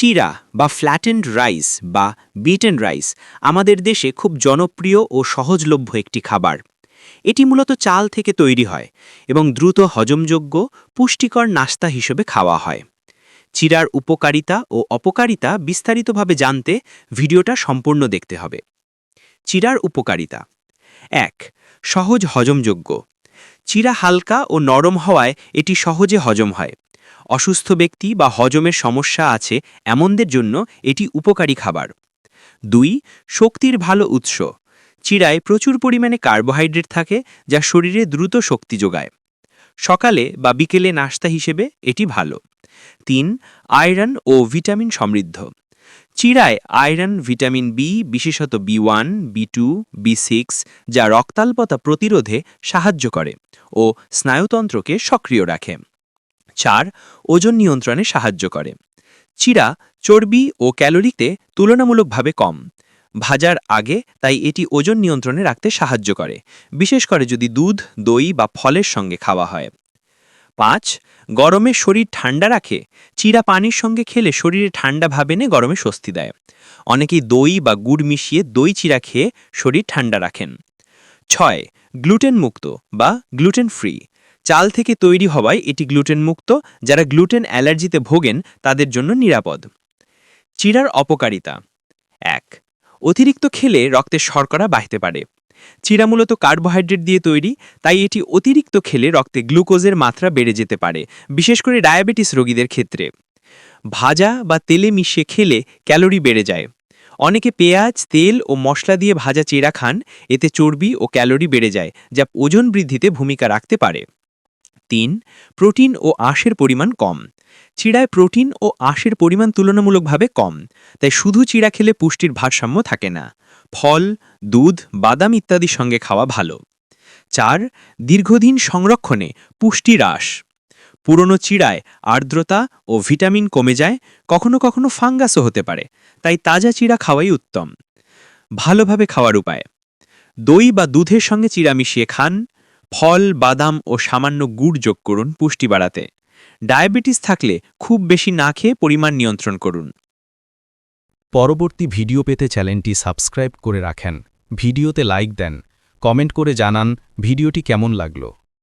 চিরা বা flattened rice বা বিটেন রাইস আমাদের দেশে খুব জনপ্রিয় ও সহজলভ্য একটি খাবার। এটি মূলত চাল থেকে তৈরি হয় এবং দ্রুত হজমযোগ্য, পুষ্টিকর নাস্তা হিসেবে খাওয়া হয়। চিরার উপকারিতা ও অপকারিতা বিস্তারিতভাবে জানতে ভিডিওটা সম্পূর্ণ দেখতে হবে। চিরার উপকারিতা। এক, সহজ হজমযোগ্য। চিরা হালকা ও নরম হওয়ায় এটি সহজে হজম হয়। অসুস্থ ব্যক্তি বা হজমের সমস্যা আছে এমনদের জন্য এটি উপকারী খাবার। দুই, শক্তির ভালো উৎস। চিরায় প্রচুর পরিমাণে কার্বোহাইড্রেট থাকে যা শরীরে দ্রুত শক্তি যোগায়। সকালে বা বিকেলে নাস্তা হিসেবে এটি ভালো। তিন, আয়রন ও ভিটামিন সমৃদ্ধ। চিরায় আয়রন, ভিটামিন বি, বিশেষত B one, B two, B six যা রক্তাল্পতা প্রতিরোধে সাহায্য করে ও স্নায়ুতন্ত্রকে সক্রিয় রাখে। চার ওজন নিয়ন্ত্রণে সাহায্য করে। চিরা চর্বি ও ক্যালোরিতে তুলনামূলকভাবে কম। ভাজার আগে তাই এটি ওজন নিয়ন্ত্রণে রাখতে সাহায্য করে, বিশেষ করে যদি দুধ, দই বা ফলের সঙ্গে খাওয়া হয়। পাঁচ, গরমে শরীর ঠান্ডা রাখে। চিরা পানির সঙ্গে খেলে শরীরে ঠান্ডা ভাব এনে গরমে স্বস্তি দেয়। অনেকেই দই বা গুড় মিশিয়ে দই চিরা খেয়ে শরীর ঠান্ডা রাখেন। ছয় গ্লুটেন মুক্ত বা গ্লুটেন ফ্রি চাল থেকে তৈরি হওয়ায় এটি গ্লুটেন মুক্ত যারা গ্লুটেন অ্যালার্জিতে ভোগেন, তাদের জন্য নিরাপদ। চিরার অপকারিতা। এক, অতিরিক্ত খেলে রক্তে শর্করা বাড়তে পারে। চিরা মূলত কার্বোহাইড্রেট দিয়ে তৈরি, তাই এটি অতিরিক্ত খেলে রক্তে গ্লুকোজের মাত্রা বেড়ে যেতে পারে, বিশেষ করে ডায়াবেটিস রোগীদের ক্ষেত্রে। ভাজা বা তেলে মিশিয়ে খেলে ক্যালোরি বেড়ে যায়। অনেকে পেঁয়াজ, তেল ও মশলা দিয়ে ভাজা চিরা খান, এতে চর্বি ও ক্যালোরি বেড়ে যায়, যা ওজন বৃদ্ধিতে ভূমিকা রাখতে পারে। তিন, প্রোটিন ও আঁশের পরিমাণ কম। চিড়ায় প্রোটিন ও আঁশের পরিমাণ তুলনামূলকভাবে কম, তাই শুধু চিড়া খেলে পুষ্টির ভারসাম্য থাকে না। ফল, দুধ, বাদাম ইত্যাদির সঙ্গে খাওয়া ভালো। চার, দীর্ঘদিন সংরক্ষণে পুষ্টি হ্রাস। পুরনো চিড়ায় আর্দ্রতা ও ভিটামিন কমে যায়, কখনো কখনো ফাঙ্গাসও হতে পারে, তাই তাজা চিড়া খাওয়াই উত্তম। ভালোভাবে খাওয়ার উপায়। দই বা দুধের সঙ্গে চিড়া মিশিয়ে খান ফল, বাদাম ও সামান্য গুড় যোগ করুন পুষ্টি বাড়াতে। ডায়াবেটিস থাকলে খুব বেশি না খেয়ে পরিমাণ নিয়ন্ত্রণ করুন। পরবর্তী ভিডিও পেতে চ্যানেলটি সাবস্ক্রাইব করে রাখেন। ভিডিওতে লাইক দেন, কমেন্ট করে জানান ভিডিওটি কেমন লাগল।